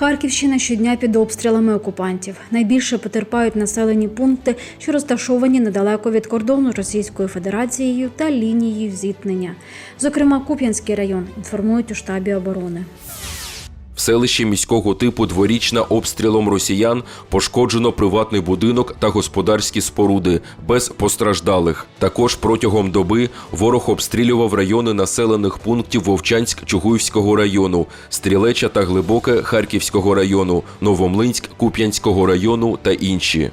Харківщина щодня під обстрілами окупантів. Найбільше потерпають населені пункти, що розташовані недалеко від кордону Російською Федерацією та лінією зіткнення. Зокрема, Куп'янський район інформують у штабі оборони. В селищі міського типу дворічна обстрілом росіян пошкоджено приватний будинок та господарські споруди без постраждалих. Також протягом доби ворог обстрілював райони населених пунктів Вовчанськ Чугуївського району, Стрілеча та Глибоке Харківського району, Новомлинськ Куп'янського району та інші.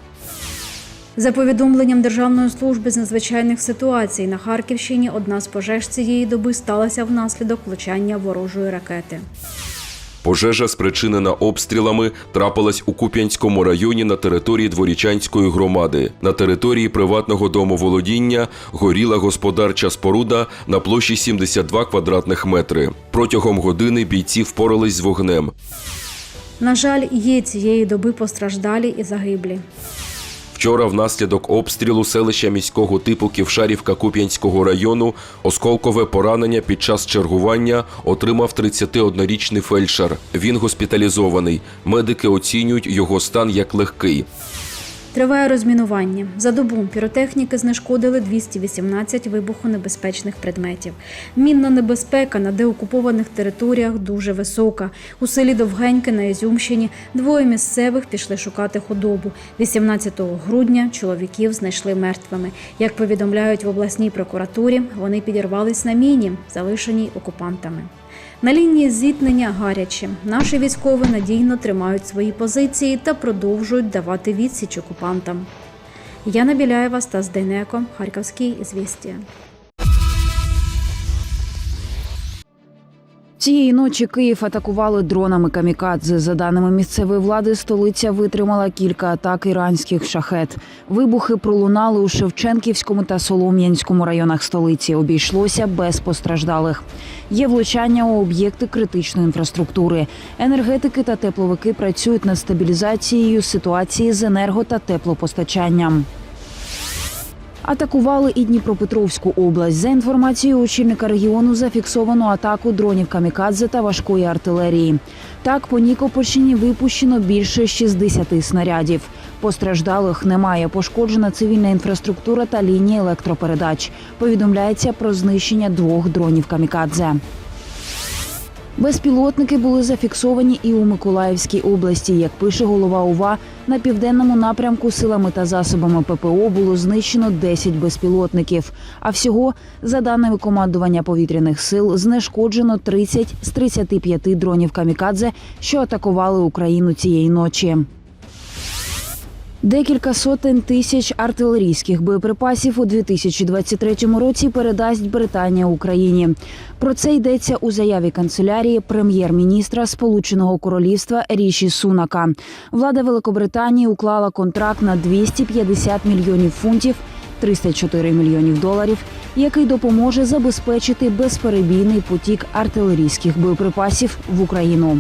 За повідомленням Державної служби з надзвичайних ситуацій на Харківщині одна з пожеж цієї доби сталася внаслідок влучання ворожої ракети. Пожежа, спричинена обстрілами, трапилась у Куп'янському районі на території Дворічанської громади. На території приватного домоволодіння горіла господарча споруда на площі 72 квадратних метри. Протягом години бійці впорались з вогнем. На жаль, є цієї доби постраждалі і загиблі. Вчора внаслідок обстрілу селища міського типу Ківшарівка Куп'янського району осколкове поранення під час чергування отримав 31-річний фельдшер. Він госпіталізований. Медики оцінюють його стан як легкий. Триває розмінування. За добу піротехніки знешкодили 218 вибухонебезпечних предметів. Мінна небезпека на деокупованих територіях дуже висока. У селі Довгеньке на Ізюмщині двоє місцевих пішли шукати худобу. 18 грудня чоловіків знайшли мертвими. Як повідомляють в обласній прокуратурі, вони підірвались на міні, залишеній окупантами. На лінії зіткнення гаряче. Наші військові надійно тримають свої позиції та продовжують давати відсіч окупантам. Яна Біляєва, Стас Дейнеко, Харківський ізвістія. Цієї ночі Київ атакували дронами камікадзе. За даними місцевої влади, столиця витримала кілька атак іранських шахет. Вибухи пролунали у Шевченківському та Солом'янському районах столиці. Обійшлося без постраждалих. Є влучання у об'єкти критичної інфраструктури. Енергетики та тепловики працюють над стабілізацією ситуації з енерго та теплопостачанням. Атакували і Дніпропетровську область. За інформацією очільника регіону, зафіксовано атаку дронів камікадзе та важкої артилерії. Так, по Нікопольщині випущено більше 60 снарядів. Постраждалих немає. Пошкоджена цивільна інфраструктура та лінії електропередач. Повідомляється про знищення двох дронів камікадзе. Безпілотники були зафіксовані і у Миколаївській області. Як пише голова УВА, на південному напрямку силами та засобами ППО було знищено 10 безпілотників. А всього, за даними командування повітряних сил, знешкоджено 30 з 35 дронів камікадзе, що атакували Україну цієї ночі. Декілька сотень тисяч артилерійських боєприпасів у 2023 році передасть Британія Україні. Про це йдеться у заяві канцелярії прем'єр-міністра Сполученого Королівства Ріші Сунака. Влада Великобританії уклала контракт на 250 мільйонів фунтів. 304 мільйонів доларів, який допоможе забезпечити безперебійний потік артилерійських боєприпасів в Україну.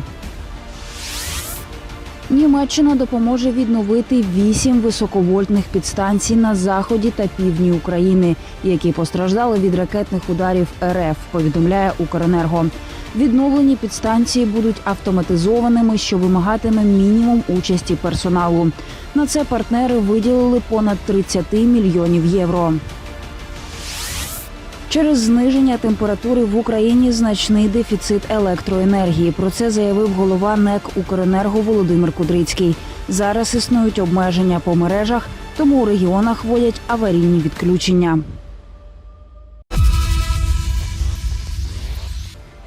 Німеччина допоможе відновити вісім високовольтних підстанцій на заході та півдні України, які постраждали від ракетних ударів РФ. Повідомляє Укренерго. Відновлені підстанції будуть автоматизованими, що вимагатиме мінімум участі персоналу. На це партнери виділили понад 30 мільйонів євро. Через зниження температури в Україні значний дефіцит електроенергії. Про це заявив голова НЕК Укренерго Володимир Кудрицький. Зараз існують обмеження по мережах, тому у регіонах вводять аварійні відключення.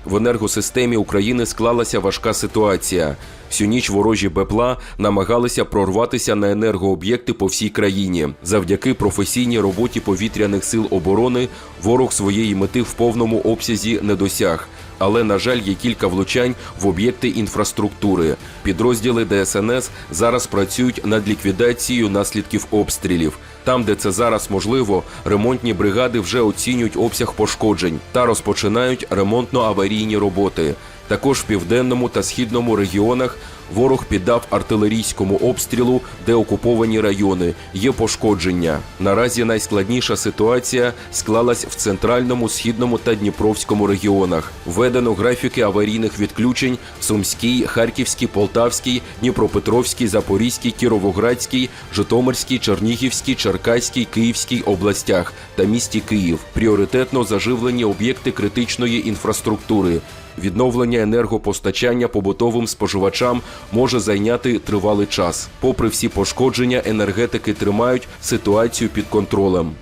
В енергосистемі України склалася важка ситуація. Всю ніч ворожі БПЛА намагалися прорватися на енергооб'єкти по всій країні. Завдяки професійній роботі повітряних сил оборони ворог своєї мети в повному обсязі не досяг. Але, на жаль, є кілька влучань в об'єкти інфраструктури. Підрозділи ДСНС зараз працюють над ліквідацією наслідків обстрілів. Там, де це зараз можливо, ремонтні бригади вже оцінюють обсяг пошкоджень та розпочинають ремонтно-аварійні роботи. Також в південному та східному регіонах Ворог піддав артилерійському обстрілу деокуповані райони. Є пошкодження. Наразі найскладніша ситуація склалась в центральному, східному та Дніпровському регіонах. Введено графіки аварійних відключень в Сумській, Харківській, Полтавській, Дніпропетровській, Запорізькій, Кіровоградській, Житомирській, Чернігівській, Черкаській, Київській областях та місті Київ. Пріоритетно заживлені об'єкти критичної інфраструктури. Відновлення енергопостачання побутовим споживачам може зайняти тривалий час. Попри всі пошкодження, енергетики тримають ситуацію під контролем.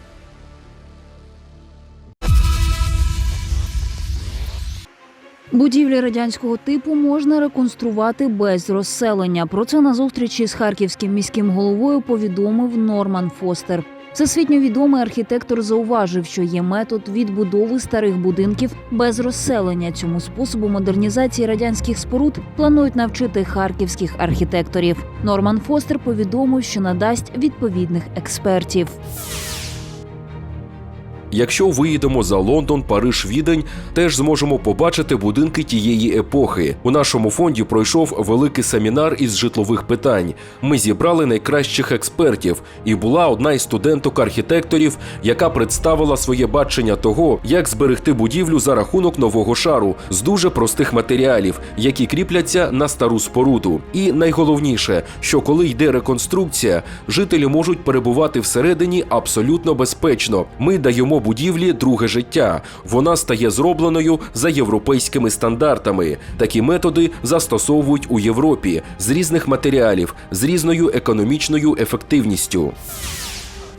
Будівлі радянського типу можна реконструвати без розселення. Про це на зустрічі з харківським міським головою повідомив Норман Фостер. Всесвітньо відомий архітектор зауважив, що є метод відбудови старих будинків без розселення. Цьому способу модернізації радянських споруд планують навчити харківських архітекторів. Норман Фостер повідомив, що надасть відповідних експертів. Якщо виїдемо за Лондон, Париж, Відень, теж зможемо побачити будинки тієї епохи. У нашому фонді пройшов великий семінар із житлових питань. Ми зібрали найкращих експертів, і була одна із студенток-архітекторів, яка представила своє бачення того, як зберегти будівлю за рахунок нового шару з дуже простих матеріалів, які кріпляться на стару споруду. І найголовніше, що коли йде реконструкція, жителі можуть перебувати всередині абсолютно безпечно. Ми даємо будівлі друге життя. Вона стає зробленою за європейськими стандартами. Такі методи застосовують у Європі з різних матеріалів, з різною економічною ефективністю.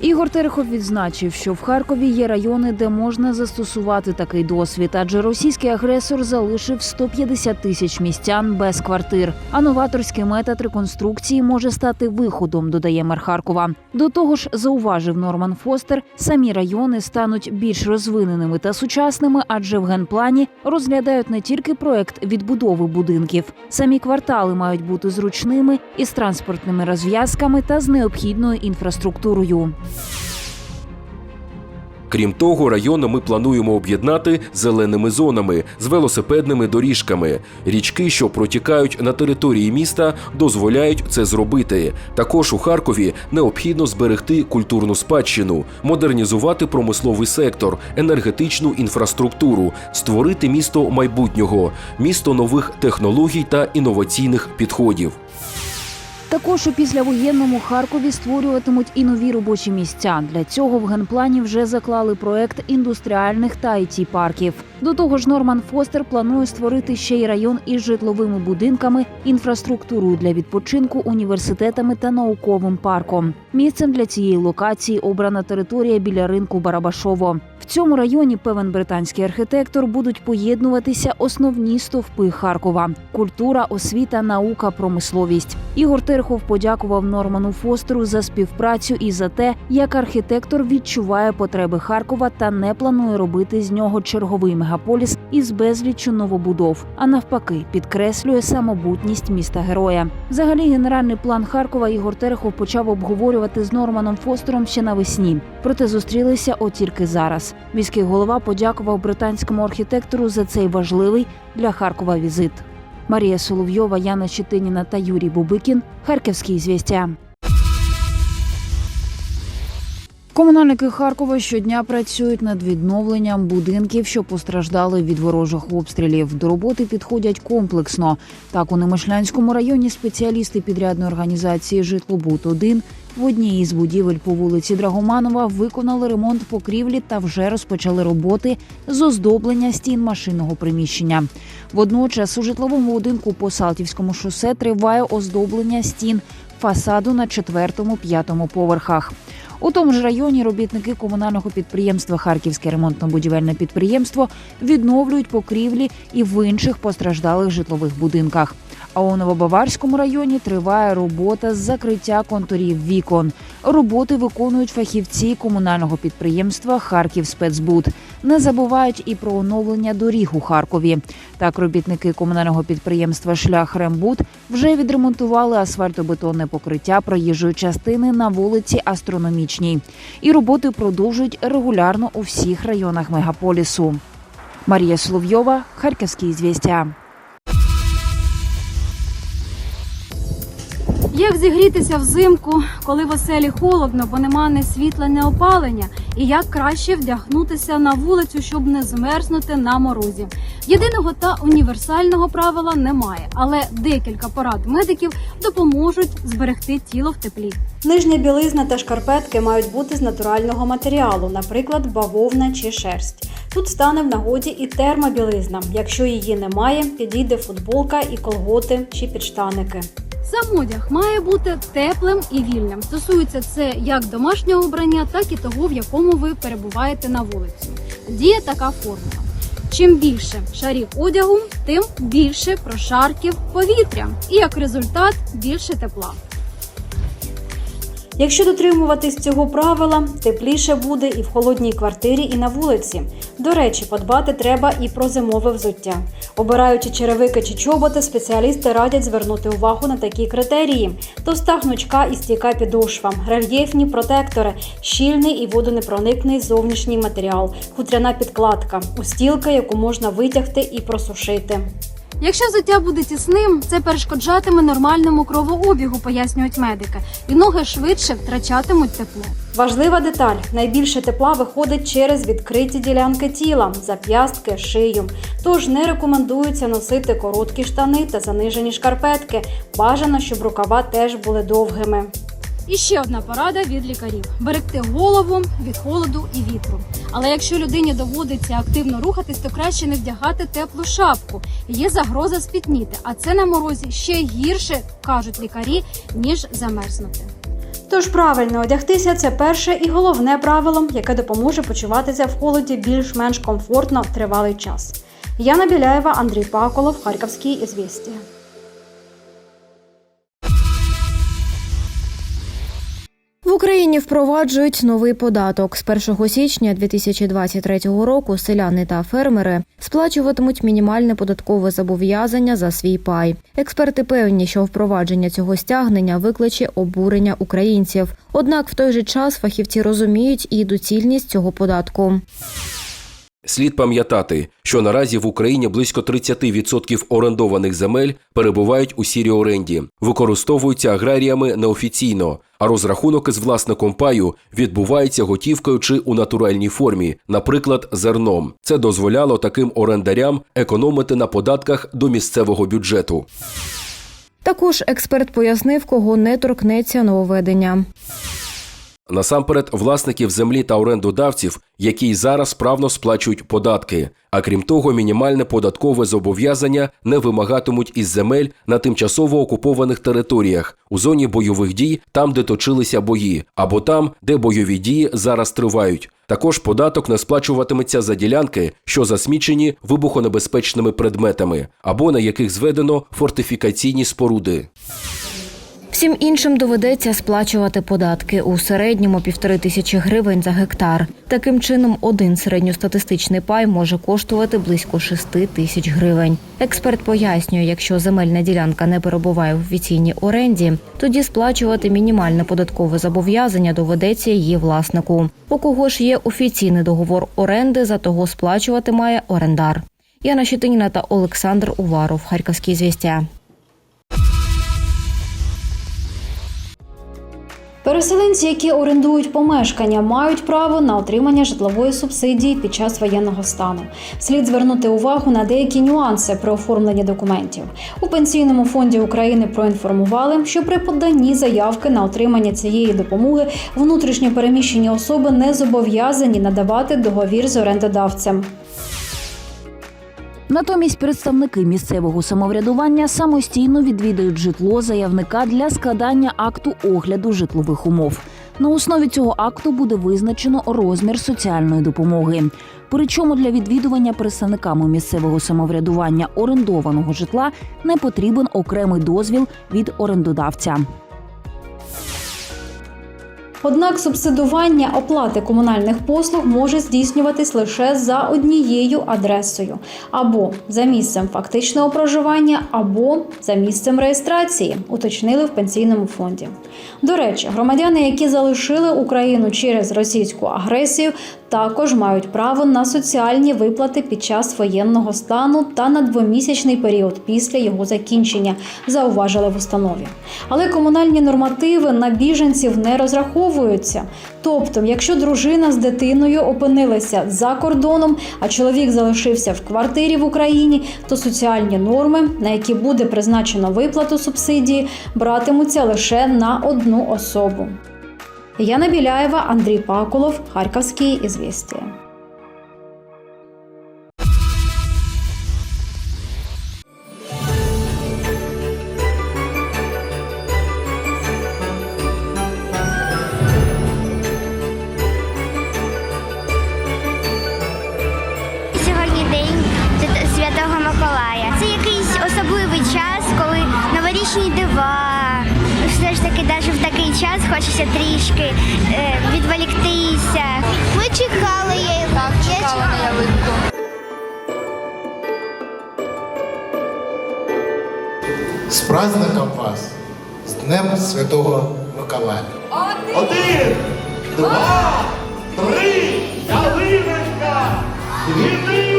Ігор Терехов відзначив, що в Харкові є райони, де можна застосувати такий досвід, адже російський агресор залишив 150 тисяч містян без квартир. А новаторський метод реконструкції може стати виходом, додає мер Харкова. До того ж, зауважив Норман Фостер, самі райони стануть більш розвиненими та сучасними, адже в генплані розглядають не тільки проект відбудови будинків, самі квартали мають бути зручними із транспортними розв'язками та з необхідною інфраструктурою. Крім того, райони ми плануємо об'єднати зеленими зонами з велосипедними доріжками. Річки, що протікають на території міста, дозволяють це зробити. Також у Харкові необхідно зберегти культурну спадщину, модернізувати промисловий сектор, енергетичну інфраструктуру, створити місто майбутнього, місто нових технологій та інноваційних підходів. Також у післявоєнному Харкові створюватимуть і нові робочі місця. Для цього в генплані вже заклали проект індустріальних та it парків. До того ж, Норман Фостер планує створити ще й район із житловими будинками, інфраструктурою для відпочинку, університетами та науковим парком. Місцем для цієї локації обрана територія біля ринку Барабашово. В цьому районі певен британський архітектор будуть поєднуватися основні стовпи Харкова: культура, освіта, наука, промисловість. Ігор Терхов подякував Норману Фостеру за співпрацю і за те, як архітектор відчуває потреби Харкова та не планує робити з нього мегаполіс із безліччю новобудов, а навпаки, підкреслює самобутність міста героя. Взагалі, генеральний план Харкова Ігор Терехов почав обговорювати з Норманом Фостером ще навесні. Проте зустрілися от тільки зараз. Міський голова подякував британському архітектору за цей важливий для Харкова візит. Марія Соловйова, Яна Щетиніна та Юрій Бубикін. Харківські звістя. Комунальники Харкова щодня працюють над відновленням будинків, що постраждали від ворожих обстрілів. До роботи підходять комплексно. Так, у Немишлянському районі спеціалісти підрядної організації Житлобуд 1 в одній із будівель по вулиці Драгоманова виконали ремонт покрівлі та вже розпочали роботи з оздоблення стін машинного приміщення. Водночас у житловому будинку по Салтівському шосе триває оздоблення стін фасаду на четвертому-п'ятому поверхах. У тому ж районі робітники комунального підприємства Харківське ремонтно-будівельне підприємство відновлюють покрівлі і в інших постраждалих житлових будинках. А у Новобаварському районі триває робота з закриття контурів вікон. Роботи виконують фахівці комунального підприємства Харків Спецбуд. Не забувають і про оновлення доріг у Харкові. Так, робітники комунального підприємства Шлях Рембут вже відремонтували асфальтобетонне покриття проїжджої частини на вулиці Астрономічній. І роботи продовжують регулярно у всіх районах мегаполісу. Марія Соловйова, Харківські звістя. Як зігрітися взимку, коли в оселі холодно, бо нема ні світла, ні опалення, і як краще вдягнутися на вулицю, щоб не змерзнути на морозі. Єдиного та універсального правила немає, але декілька порад медиків допоможуть зберегти тіло в теплі. Нижня білизна та шкарпетки мають бути з натурального матеріалу, наприклад, бавовна чи шерсть. Тут стане в нагоді і термобілизна. Якщо її немає, підійде футболка і колготи чи підштаники. Сам одяг має бути теплим і вільним. Стосується це як домашнього обрання, так і того, в якому ви перебуваєте на вулиці. Діє така формула. Чим більше шарів одягу, тим більше прошарків повітря, і як результат більше тепла. Якщо дотримуватись цього правила, тепліше буде і в холодній квартирі, і на вулиці. До речі, подбати треба і про зимове взуття. Обираючи черевики чи чоботи, спеціалісти радять звернути увагу на такі критерії: товста гнучка і стійка підошва, рельєфні протектори, щільний і водонепроникний зовнішній матеріал, хутряна підкладка, устілка, яку можна витягти і просушити. Якщо взуття буде тісним, це перешкоджатиме нормальному кровообігу, пояснюють медики, і ноги швидше втрачатимуть тепло. Важлива деталь: найбільше тепла виходить через відкриті ділянки тіла, зап'ястки, шию. Тож не рекомендується носити короткі штани та занижені шкарпетки. Бажано, щоб рукава теж були довгими. І ще одна порада від лікарів: берегти голову від холоду і вітру. Але якщо людині доводиться активно рухатись, то краще не вдягати теплу шапку. Є загроза спітніти, а це на морозі ще гірше кажуть лікарі, ніж замерзнути. Тож правильно одягтися це перше і головне правило, яке допоможе почуватися в холоді більш-менш комфортно тривалий час. Яна Біляєва, Андрій Паколов, Харківські ізвістія. Україні впроваджують новий податок. З 1 січня 2023 року селяни та фермери сплачуватимуть мінімальне податкове зобов'язання за свій пай. Експерти певні, що впровадження цього стягнення викличе обурення українців. Однак в той же час фахівці розуміють і доцільність цього податку. Слід пам'ятати, що наразі в Україні близько 30% орендованих земель перебувають у сірій оренді, використовуються аграріями неофіційно, а розрахунок із власником паю відбувається готівкою чи у натуральній формі, наприклад, зерном. Це дозволяло таким орендарям економити на податках до місцевого бюджету. Також експерт пояснив, кого не торкнеться нововведення. Насамперед, власників землі та орендодавців, які й зараз справно сплачують податки. А крім того, мінімальне податкове зобов'язання не вимагатимуть із земель на тимчасово окупованих територіях у зоні бойових дій, там, де точилися бої, або там, де бойові дії зараз тривають. Також податок не сплачуватиметься за ділянки, що засмічені вибухонебезпечними предметами, або на яких зведено фортифікаційні споруди. Всім іншим доведеться сплачувати податки у середньому півтори тисячі гривень за гектар. Таким чином, один середньостатистичний пай може коштувати близько шести тисяч гривень. Експерт пояснює, якщо земельна ділянка не перебуває в офіційній оренді, тоді сплачувати мінімальне податкове зобов'язання доведеться її власнику. У кого ж є офіційний договор оренди, за того сплачувати має орендар. Яна Щетиніна та Олександр Уваров. Харківські звістя. Переселенці, які орендують помешкання, мають право на отримання житлової субсидії під час воєнного стану. Слід звернути увагу на деякі нюанси при оформленні документів. У пенсійному фонді України проінформували, що при поданні заявки на отримання цієї допомоги внутрішньо переміщені особи не зобов'язані надавати договір з орендодавцем. Натомість представники місцевого самоврядування самостійно відвідають житло заявника для складання акту огляду житлових умов. На основі цього акту буде визначено розмір соціальної допомоги. Причому для відвідування представниками місцевого самоврядування орендованого житла не потрібен окремий дозвіл від орендодавця. Однак субсидування оплати комунальних послуг може здійснюватись лише за однією адресою або за місцем фактичного проживання, або за місцем реєстрації, уточнили в пенсійному фонді. До речі, громадяни, які залишили Україну через російську агресію, також мають право на соціальні виплати під час воєнного стану та на двомісячний період після його закінчення, зауважили в установі. Але комунальні нормативи на біженців не розраховуються. Тобто, якщо дружина з дитиною опинилася за кордоном, а чоловік залишився в квартирі в Україні, то соціальні норми, на які буде призначено виплату субсидії, братимуться лише на одну особу. Яна Біляєва, Андрій Пакулов, Харківські ізвістія. Праздником вас, з Днем Святого Миколая. Один, два, три, ялиночка, світи!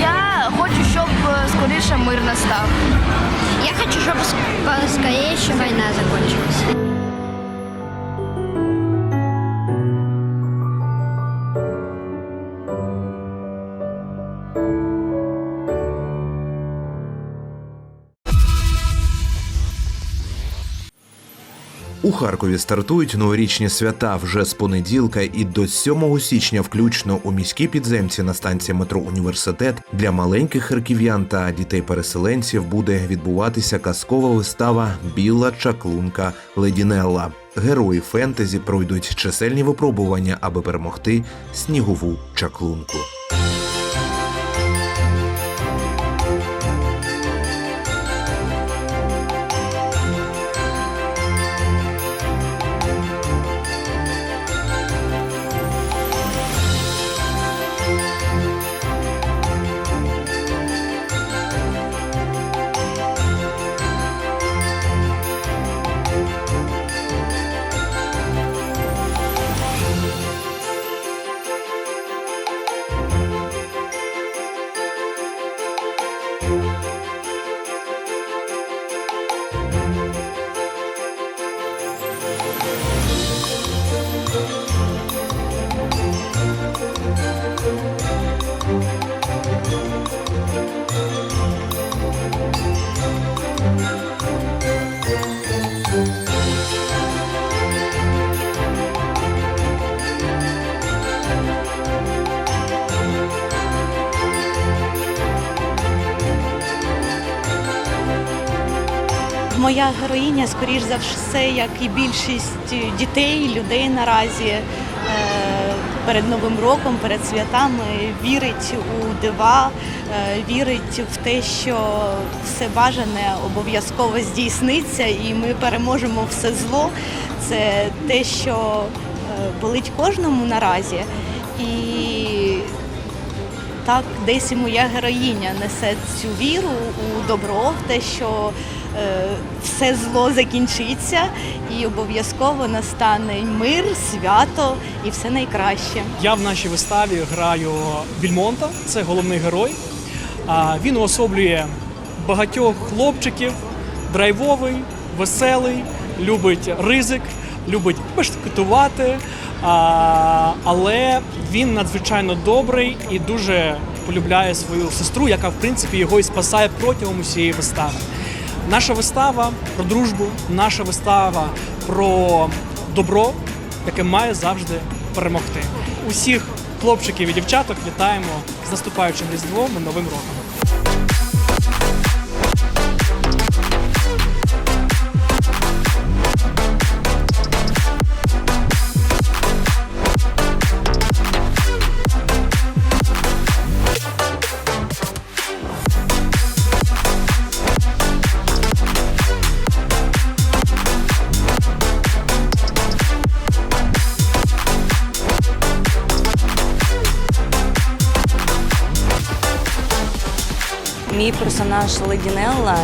Я хочу, щоб е, скоріше мир настав. Я хочу, щоб скоріше війна закінчилась. Харкові стартують новорічні свята вже з понеділка і до 7 січня, включно у міській підземці на станції метро Університет для маленьких харків'ян та дітей-переселенців буде відбуватися казкова вистава Біла чаклунка Ледінелла. Герої фентезі пройдуть чисельні випробування, аби перемогти снігову чаклунку. Моя героїня, скоріш за все, як і більшість дітей, людей наразі е, перед Новим роком, перед святами вірить у дива, е, вірить в те, що все бажане обов'язково здійсниться, і ми переможемо все зло. Це те, що е, болить кожному наразі. І так десь і моя героїня несе цю віру у добро, в те, що е, все зло закінчиться і обов'язково настане мир, свято і все найкраще. Я в нашій виставі граю Більмонта, це головний герой. Він уособлює багатьох хлопчиків, драйвовий, веселий, любить ризик, любить бешкетувати, але він надзвичайно добрий і дуже полюбляє свою сестру, яка в принципі його і спасає протягом усієї вистави. Наша вистава про дружбу, наша вистава про добро, яке має завжди перемогти. Усіх хлопчиків і дівчаток вітаємо з наступаючим різдвом і новим роком. Її персонаж Ледінелла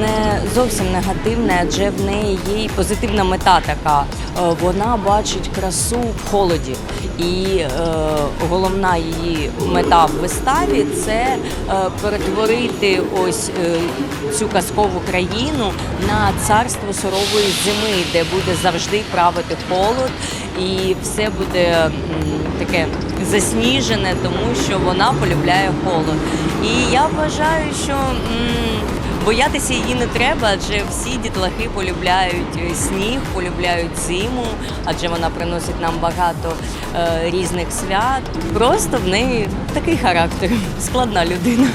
не зовсім негативний, адже в неї є й позитивна мета така. Е, Вона бачить красу в холоді. І е, головна її мета в виставі це е, перетворити ось е, цю казкову країну на царство сурової зими, де буде завжди правити холод, і все буде м, таке засніжене, тому що вона полюбляє холод. І я вважаю, що м, боятися її не треба, адже всі дітлахи полюбляють е, сніг, полюбляють зиму, адже вона приносить нам багато е, різних свят. Просто в неї такий характер, складна людина.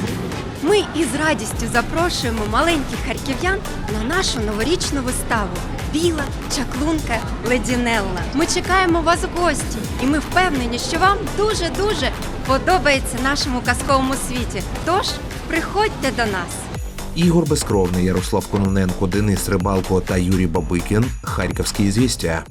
Ми із радістю запрошуємо маленьких харків'ян на нашу новорічну виставу Біла чаклунка Ледінелла. Ми чекаємо вас у гості, і ми впевнені, що вам дуже дуже подобається нашому казковому світі. Тож приходьте до нас. Ігор Безкровний, Ярослав Кононенко, Денис Рибалко та Юрій Бабикін. Харківські звістя.